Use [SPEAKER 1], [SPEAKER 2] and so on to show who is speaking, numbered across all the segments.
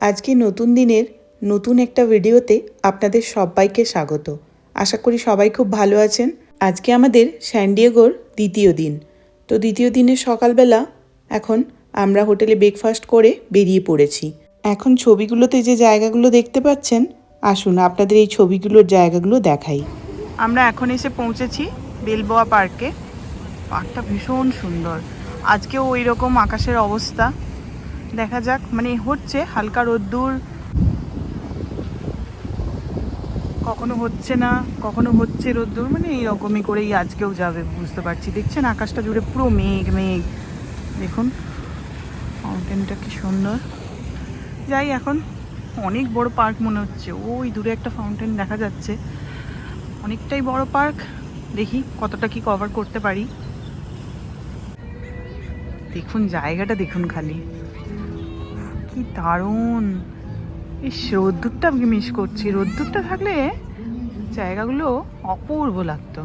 [SPEAKER 1] আজকে নতুন দিনের নতুন একটা ভিডিওতে আপনাদের সবাইকে স্বাগত। আশা করি সবাই খুব ভালো আছেন। আজকে আমাদের স্যান্ডিয়েগোর দ্বিতীয় দিন। তো দ্বিতীয় দিনের সকালবেলা এখন আমরা হোটেলে ব্রেকফাস্ট করে বেরিয়ে পড়েছি। এখন ছবিগুলোতে যে জায়গাগুলো দেখতে পাচ্ছেন, আসুন আপনাদের এই ছবিগুলোর জায়গাগুলো দেখাই। আমরা এখন এসে পৌঁছেছি বেলবোয়া পার্কে। পার্কটা ভীষণ সুন্দর। আজকেও ওই রকম আকাশের অবস্থা। দেখা যাক মানে হচ্ছে হালকা রোদ্দুর। কখনো হচ্ছে না, কখনো হচ্ছে রোদ্দুর মানে এইরকমই করেই আজকেও যাবে, বুঝতে পারছি। দেখছেন আকাশটা জুড়ে পুরো মেঘ মেঘ। দেখুন মাউন্টেনটা কি সুন্দর। যাই এখন, অনেক বড় পার্ক মনে হচ্ছে। ওই দূরে একটা ফাউন্টেন দেখা যাচ্ছে। অনেকটাই বড় পার্ক। দেখি কতটা কি কভার করতে পারি। দেখুন, জায়গাটা দেখুন খালি। কি দারুণ। এই রোদ্দুরটা মিস করছি। রোদ্দুরটা থাকলে জায়গাগুলো অপূর্ব লাগতো।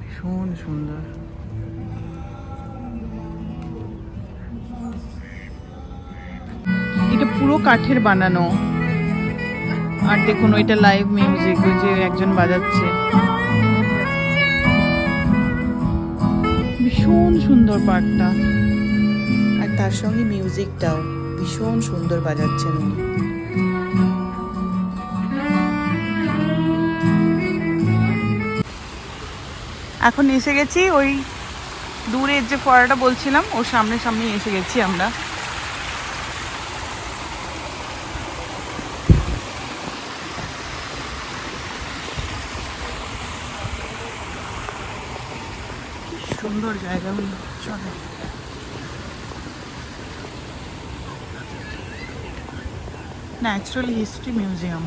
[SPEAKER 1] ভীষণ সুন্দর। এটা পুরো কাঠের বানানো। আর দেখুন, ওইটা লাইভ মিউজিক ওই যে একজন বাজাচ্ছে। ভীষণ সুন্দর পার্কটা। আর তার সঙ্গে মিউজিকটাও ভীষণ সুন্দর বাজাচ্ছেন উনি। এখন এসে গেছি ওই দূরের যে ফোয়ারাটা বলছিলাম ওর সামনে সামনে এসে গেছি আমরা। সুন্দর জায়গাগুলো চলো ন্যাচারাল হিস্ট্রি মিউজিয়াম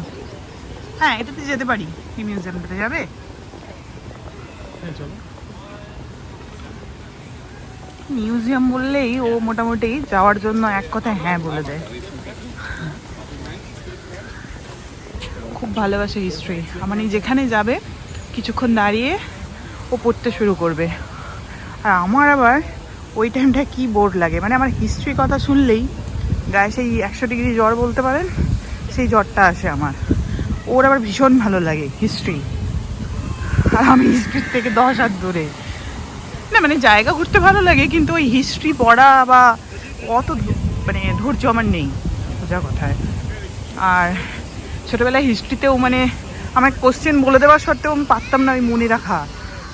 [SPEAKER 1] হ্যাঁ এটাতে যেতে পারি। এই মিউজিয়ামটাতে যাবে? মিউজিয়াম বললেই ও মোটামুটি যাওয়ার জন্য এক কথায় হ্যাঁ বলে দেয়। খুব ভালোবাসে হিস্ট্রি মানে যেখানে যাবে কিছুক্ষণ দাঁড়িয়ে ও পড়তে শুরু করবে। আর আমার আবার ওই টাইমটা কি বোর লাগে? মানে আমার হিস্ট্রি কথা শুনলেই গায়ে সেই একশো ডিগ্রি জ্বর বলতে পারেন, সেই জ্বরটা আসে আমার। ওর আবার ভীষণ ভালো লাগে হিস্ট্রি আর আমি হিস্ট্রির থেকে দশ হাত দূরে। না মানে জায়গা ঘুরতে ভালো লাগে, কিন্তু ওই হিস্ট্রি পড়া বা অত মানে ধৈর্য আমার নেই বোঝা কথায়। আর ছোটোবেলায় হিস্ট্রিতেও মানে আমার কোশ্চেন বলে দেওয়ার সত্ত্বেও আমি পারতাম না ওই মনে রাখা।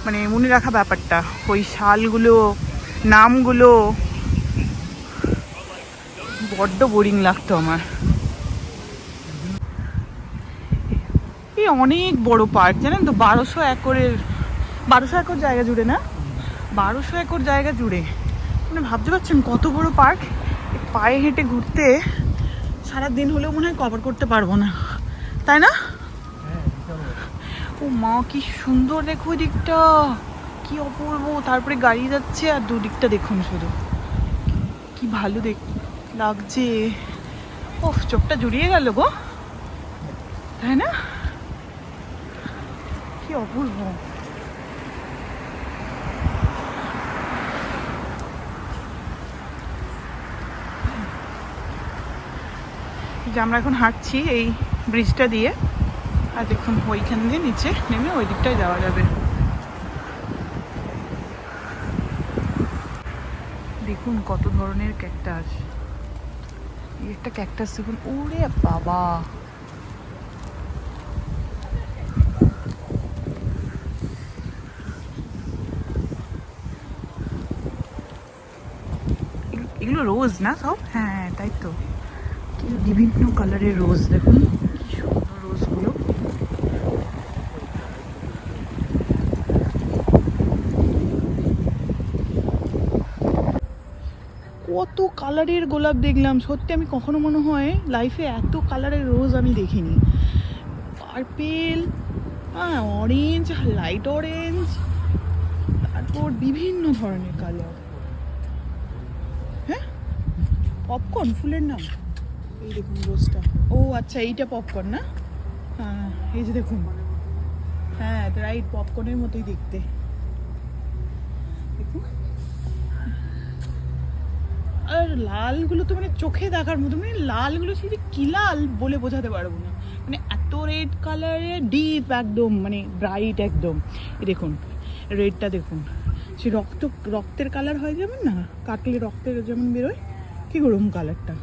[SPEAKER 1] মানে মনে রাখা ব্যাপারটা, ওই শালগুলো, নামগুলো, বড্ড বোরিং লাগতো আমার। এই অনেক বড় পার্ক জানেন তো, বারোশো একরের, বারোশো একর জায়গা জুড়ে না? বারোশো একর জায়গা জুড়ে। মানে ভাবতে পারছেন কত বড় পার্ক পায়ে হেঁটে ঘুরতে সারা দিন হলেও মনে হয় কভার করতে পারব না। তাই না? ও মা, কি সুন্দর দেখো দিকটা কি অপূর্ব। তারপরে গাড়ি যাচ্ছে আর দুদিকটা দেখুন শুধু। কি ভালো দেখ, লাগছে। ও চোখটা জুড়িয়ে গেল গো। তাই না? কি অপূর্ব। যে আমরা এখন হাঁটছি এই ব্রিজটা দিয়ে। আর দেখুন ওইখান দিয়ে নিচে নেমে ওই দিকটায় যাওয়া যাবে। দেখুন কত ধরনের ক্যাকটাস। একটা ক্যাকটাস দেখুন, ওরে বাবা! এগুলো রোজ না সব? হ্যাঁ তাই তো। বিভিন্ন কালারের রোজ দেখুন কি সুন্দর রোজগুলো কত কালারের গোলাপ দেখলাম। সত্যি আমি কখনো মনে হয় লাইফে এত কালারের রোজ আমি দেখিনি। পার্পেল হ্যাঁ অরেঞ্জ লাইট অরেঞ্জ তারপর বিভিন্ন ধরনের কালার হ্যাঁ? পপকর্ন ফুলের নাম। এই দেখুন রোজটা ও আচ্ছা এইটা পপকর্ন না? হ্যাঁ এই যে দেখুন। হ্যাঁ রাইট পপকর্নের মতোই দেখতে। আর লালগুলো তো মানে চোখে দেখার মতো মানে লালগুলো শুধু কি লাল বলে বোঝাতে পারব না। মানে এত রেড কালারে ডিপ একদম মানে ব্রাইট একদম। দেখুন রেডটা দেখুন। সে রক্ত, রক্তের কালার হয় যেমন না, কাটলে রক্তের যেমন বেরোয় কি গরম কালারটা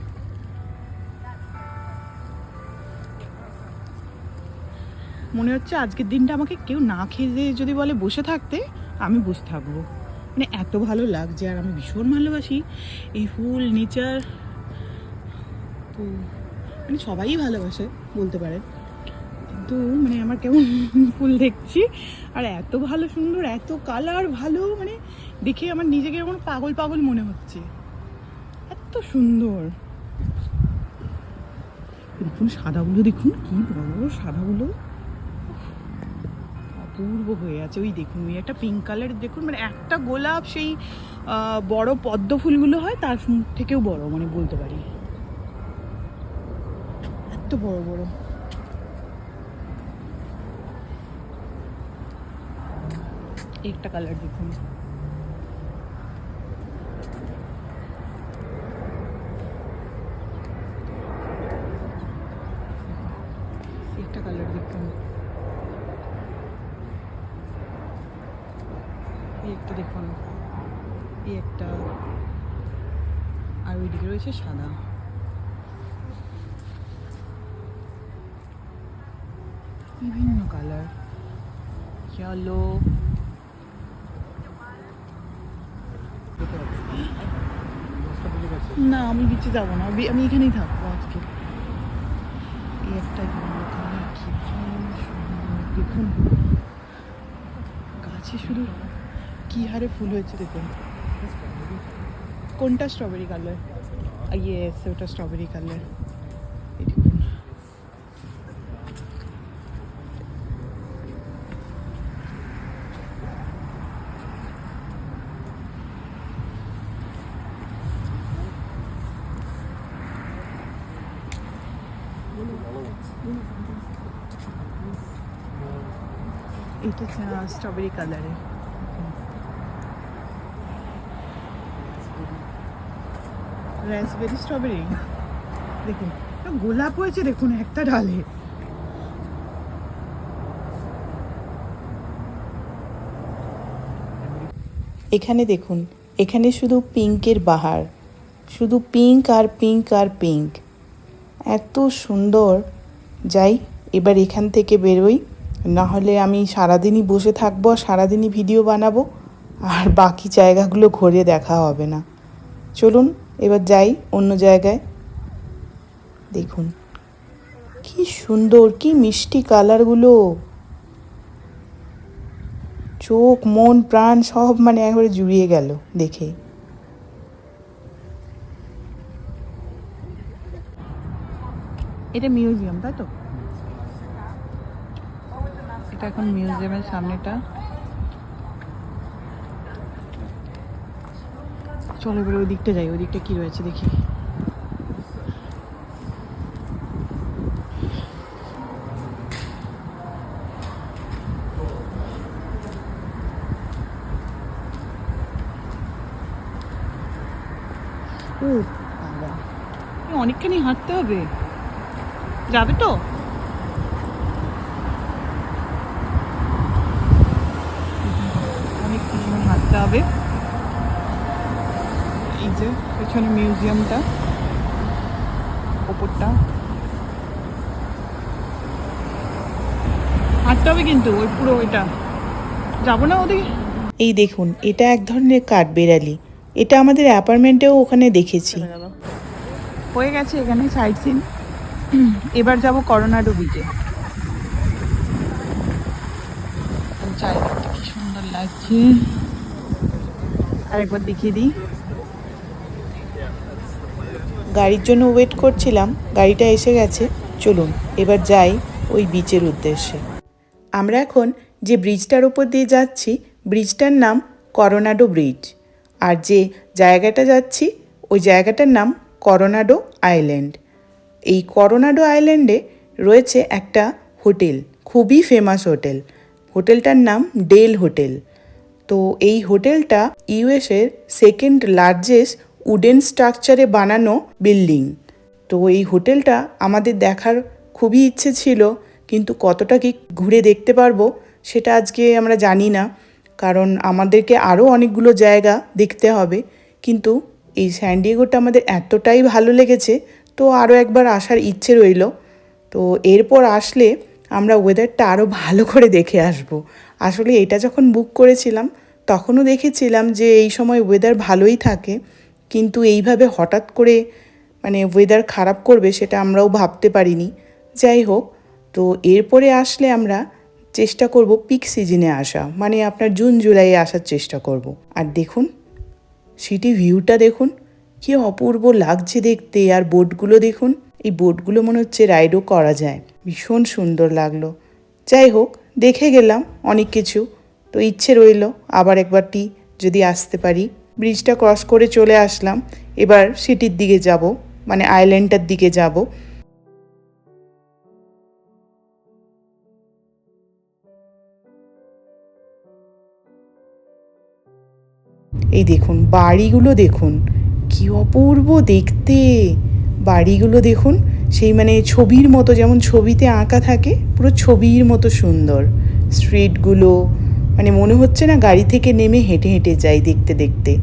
[SPEAKER 1] মনে হচ্ছে আজকের দিনটা আমাকে কেউ না খেয়ে যদি বলে বসে থাকতে, আমি বসে থাকব। মানে এত ভালো লাগছে আর আমি ভীষণ ভালোবাসি। এই ফুল, নেচার, তো মানে সবাই ভালোবাসে বলতে পারে কিন্তু মানে আমার কেমন ফুল দেখছি, আর এত ভালো সুন্দর, এত কালার ভালো মানে দেখে আমার নিজেকে কেমন পাগল পাগল মনে হচ্ছে। এত সুন্দর। দেখুন সাদাগুলো, দেখুন কি বড় সাদাগুলো। অপূর্ব হয়ে আছে। ওই দেখুন, ওই একটা পিঙ্ক কালার দেখুন মানে একটা গোলাপ সেই বড় পদ্ম ফুলগুলো হয়, তার থেকেও বড় মানে বলতে পারি। এত বড় বড়। একটা কালার দেখুন এই একটা কালার দেখুন এই একটা দেখুন এই একটা আর ওইদিকে রয়েছে সাদা বিভিন্ন কালার চলো না আমি বিচে যাব না। আমি এখানেই থাকব আজকে। এই একটা। দেখুন। গাছে শুধু কি হারে ফুল হয়েছে দেখুন। কোনটা স্ট্রবেরি কালার ইয়েস ওটা স্ট্রবেরি কালার এই দেখুন এটা স্ট্রবেরি কালারে রাসবেরি স্ট্রবেরি দেখুন গোলাপ হয়েছে, দেখুন, একটা ডালে।
[SPEAKER 2] এখানে দেখুন, এখানে শুধু পিঙ্কের বাহার। শুধু পিঙ্ক আর পিঙ্ক আর পিঙ্ক। এত সুন্দর। যাই, এবার এখান থেকে বেরোই। না হলে আমি সারাদিনই বসে থাকব আর সারাদিনই ভিডিও বানাবো, আর বাকি জায়গাগুলো ঘুরে দেখা হবে না। চলুন, এবার যাই অন্য জায়গায়। দেখুন, কি সুন্দর, কি মিষ্টি কালারগুলো। চোখ, মন, প্রাণ সব মানে একবারে জুড়িয়ে গেল দেখে।
[SPEAKER 1] এটা মিউজিয়াম, তাই তো? এটা এখন মিউজিয়ামের সামনেটা। চলো এবার ওই দিকটা যাই ওই দিকটা কি রয়েছে দেখি। অনেকখানি হাঁটতে হবে। যাবে তো অনেক কিছুক্ষণ হাঁটতে হবে। এই যে পেছনে মিউজিয়ামটা ওপরটা। হাঁটতে হবে কিন্তু ওই পুরো ওইটা। যাব না ওদিকে?
[SPEAKER 2] এই দেখুন এটা এক ধরনের কাঠ বেড়ালি এটা আমাদের অ্যাপার্টমেন্টেও ওখানে দেখেছি।
[SPEAKER 1] হয়ে গেছে এখানে সাইড সিন। এবার যাব করোনাডো বিচে চারিদিকটা কি সুন্দর লাগছে। আরেকবার দেখিয়ে দিই।
[SPEAKER 2] গাড়ির জন্য ওয়েট করছিলাম, গাড়িটা এসে গেছে। চলুন, এবার যাই ওই বিচের উদ্দেশ্যে। আমরা এখন যে ব্রিজটার ওপর দিয়ে যাচ্ছি ব্রিজটার নাম করোনাডো ব্রিজ আর যে জায়গাটা যাচ্ছি, ওই জায়গাটার নাম করোনাডো আইল্যান্ড এই করোনাডো আইল্যান্ডে রয়েছে একটা হোটেল, খুবই ফেমাস হোটেল। হোটেলটার নাম ডেল হোটেল তো এই হোটেলটা ইউএসের সেকেন্ড লার্জেস্ট উডেন স্ট্রাকচারে বানানো বিল্ডিং। তো এই হোটেলটা আমাদের দেখার খুবই ইচ্ছে ছিল, কিন্তু কতটা কি ঘুরে দেখতে পারব সেটা আজকে আমরা জানি না, কারণ আমাদেরকে আরও অনেকগুলো জায়গা দেখতে হবে। কিন্তু এই স্যান্ডিয়েগোটা আমাদের এতটাই ভালো লেগেছে, তো আরও একবার আসার ইচ্ছে রইল। তো এরপর আসলে আমরা ওয়েদারটা আরও ভালো করে দেখে আসব। আসলে এটা যখন বুক করেছিলাম, তখনও দেখেছিলাম যে এই সময় ওয়েদার ভালোই থাকে, কিন্তু এইভাবে হঠাৎ করে মানে ওয়েদার খারাপ করবে সেটা আমরাও ভাবতে পারিনি। যাই হোক, তো এরপরে আসলে আমরা চেষ্টা করব পিক সিজনে আসা মানে আপনার জুন জুলাইয়ে আসার চেষ্টা করব। আর দেখুন সিটি ভিউটা দেখুন, কি অপূর্ব লাগছে দেখতে, আর বোটগুলো দেখুন, এই বোটগুলো মনে হচ্ছে রাইডও করা যায়, ভীষণ সুন্দর লাগল। যাই হোক দেখে গেলাম অনেক কিছু। তো ইচ্ছে রইল আবার একবারটি যদি আসতে পারি। ব্রিজটা ক্রস করে চলে আসলাম। এবার সিটির দিকে যাব মানে আইল্যান্ডটার দিকে যাব। এই দেখুন, বাড়িগুলো দেখুন। কি অপূর্ব দেখতে। বাড়িগুলো দেখুন সেই মানে ছবির মতো, যেমন ছবিতে আঁকা থাকে, পুরো ছবির মতো সুন্দর। স্ট্রিটগুলো মানে মনে হচ্ছে না গাড়ি থেকে নেমে হেঁটে হেঁটে যাই দেখতে দেখতে।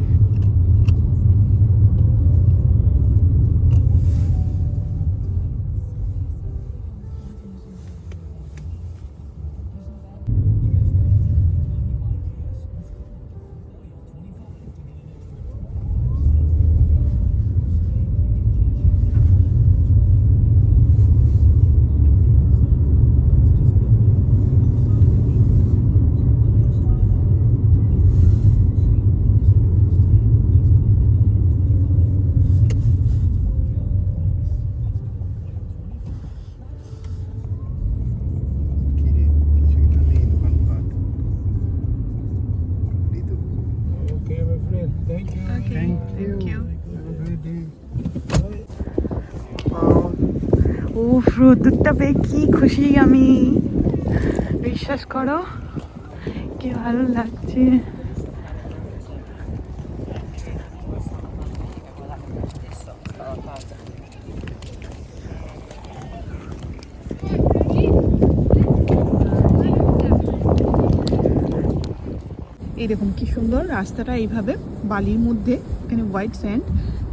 [SPEAKER 1] উফ পেয়ে কি খুশি আমি। বিশ্বাস করো, কি ভালো লাগছে। দেখুন কি সুন্দর, রাস্তাটা এইভাবে বালির মধ্যে, এখানে হোয়াইট স্যান্ড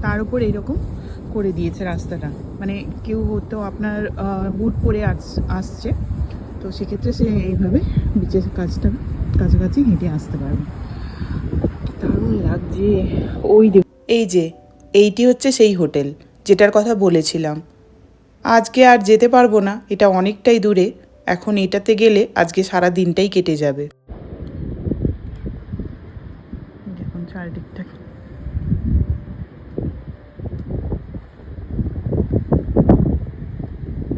[SPEAKER 1] তার উপর এইরকম করে দিয়েছে রাস্তাটা। মানে কেউ হয়তো আপনার বুট পরে আস- আসছে। তো সেক্ষেত্রে সে এইভাবে বিচের কাজটা কাছাকাছি হেঁটে আসতে পারবে। দারুণ লাগছে। ওই
[SPEAKER 2] এই যে এইটি হচ্ছে সেই হোটেল যেটার কথা বলেছিলাম। আজকে আর যেতে পারব না এটা অনেকটাই দূরে। এখন এটাতে গেলে আজকে সারা দিনটাই কেটে যাবে।
[SPEAKER 1] দেখুন চারিদিকটা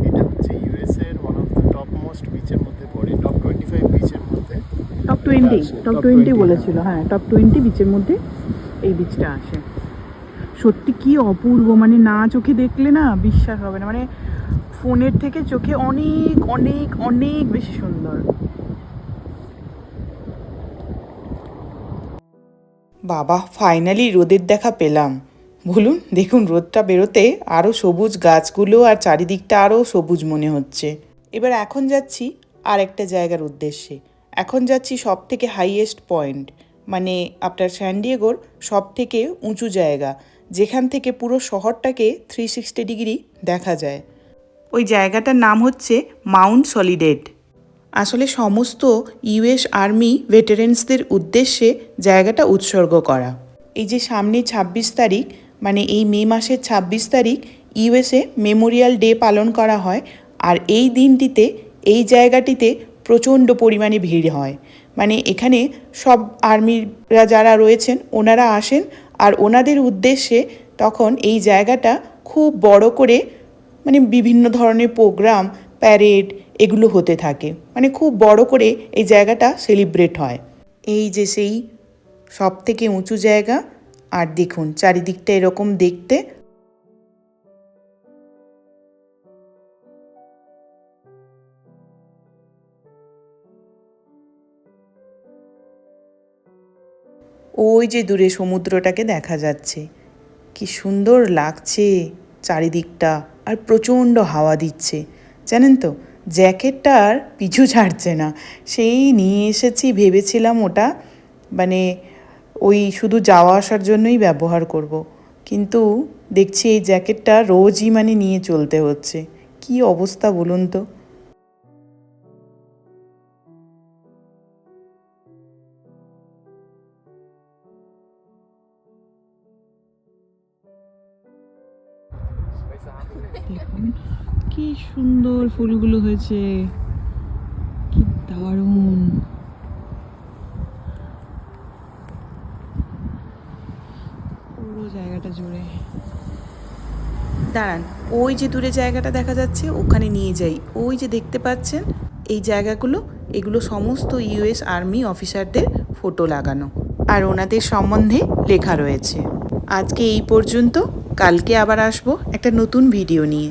[SPEAKER 3] এটা হচ্ছে ইউএসএ এর one of the top most বিচের মধ্যে পড়ে টপ টোয়েন্টি ফাইভ বিচের মধ্যে
[SPEAKER 1] টপ টোয়েন্টি টপ টোয়েন্টি বলেছিল হ্যাঁ টপ টোয়েন্টি বিচের মধ্যে এই বিচটা আসে। সত্যি কি অপূর্ব মানে না চোখে দেখলে না বিশ্বাস হবে না মানে ফোনের থেকে চোখে অনেক অনেক অনেক বেশি সুন্দর।
[SPEAKER 2] বাবা ফাইনালি রোদের দেখা পেলাম। বলুন দেখুন রোদটা বেরোতে আরও সবুজ গাছগুলো আর চারিদিকটা আরও সবুজ মনে হচ্ছে। এবার এখন যাচ্ছি আর একটা জায়গার উদ্দেশ্যে। এখন যাচ্ছি সব থেকে হাইয়েস্ট পয়েন্ট মানে আপনার স্যান্ডিয়েগোর সব থেকে উঁচু জায়গা, যেখান থেকে পুরো শহরটাকে থ্রি সিক্সটি ডিগ্রি দেখা যায়। ওই জায়গাটার নাম হচ্ছে মাউন্ট সলিডেড আসলে সমস্ত ইউএস আর্মি ভেটারেন্সদের উদ্দেশ্যে জায়গাটা উৎসর্গ করা। এই যে সামনে ছাব্বিশ তারিখ মানে এই মে মাসের ছাব্বিশ তারিখ ইউএসএ মেমোরিয়াল ডে পালন করা হয়, আর এই দিনটিতে, এই জায়গাটিতে প্রচণ্ড পরিমাণে ভিড় হয়। মানে এখানে সব আর্মিরা যারা রয়েছেন, ওনারা আসেন আর ওনাদের উদ্দেশ্যে তখন এই জায়গাটা খুব বড় করে মানে বিভিন্ন ধরনের প্রোগ্রাম, প্যারেড এগুলো হতে থাকে। মানে খুব বড় করে এই জায়গাটা সেলিব্রেট হয়। এই যে সেই সব থেকে উঁচু জায়গা, আর দেখুন চারিদিকটা এরকম দেখতে ওই যে দূরে সমুদ্রটাকে দেখা যাচ্ছে। কি সুন্দর লাগছে চারিদিকটা আর প্রচণ্ড হাওয়া দিচ্ছে। জানেন তো, জ্যাকেটটা আর পিছু ছাড়ছে না। সেই নিয়ে এসেছি, ভেবেছিলাম ওটা মানে ওই শুধু যাওয়া আসার জন্যই ব্যবহার করব। কিন্তু দেখছি এই জ্যাকেটটা রোজই মানে নিয়ে চলতে হচ্ছে। কি অবস্থা বলুন তো?
[SPEAKER 1] সুন্দর ফুলগুলো হয়েছে। কি দারুণ। পুরো জায়গাটা জুড়ে।
[SPEAKER 2] দাঁড়ান, ওই যে দূরে জায়গাটা দেখা যাচ্ছে, ওখানে নিয়ে যাই। ওই যে দেখতে পাচ্ছেন, এই জায়গাগুলো, এগুলো সমস্ত ইউএস আর্মি অফিসারদের ফটো লাগানো। আর ওনাদের সম্বন্ধে লেখা রয়েছে। আজকে এই পর্যন্ত, কালকে আবার আসব একটা নতুন ভিডিও নিয়ে।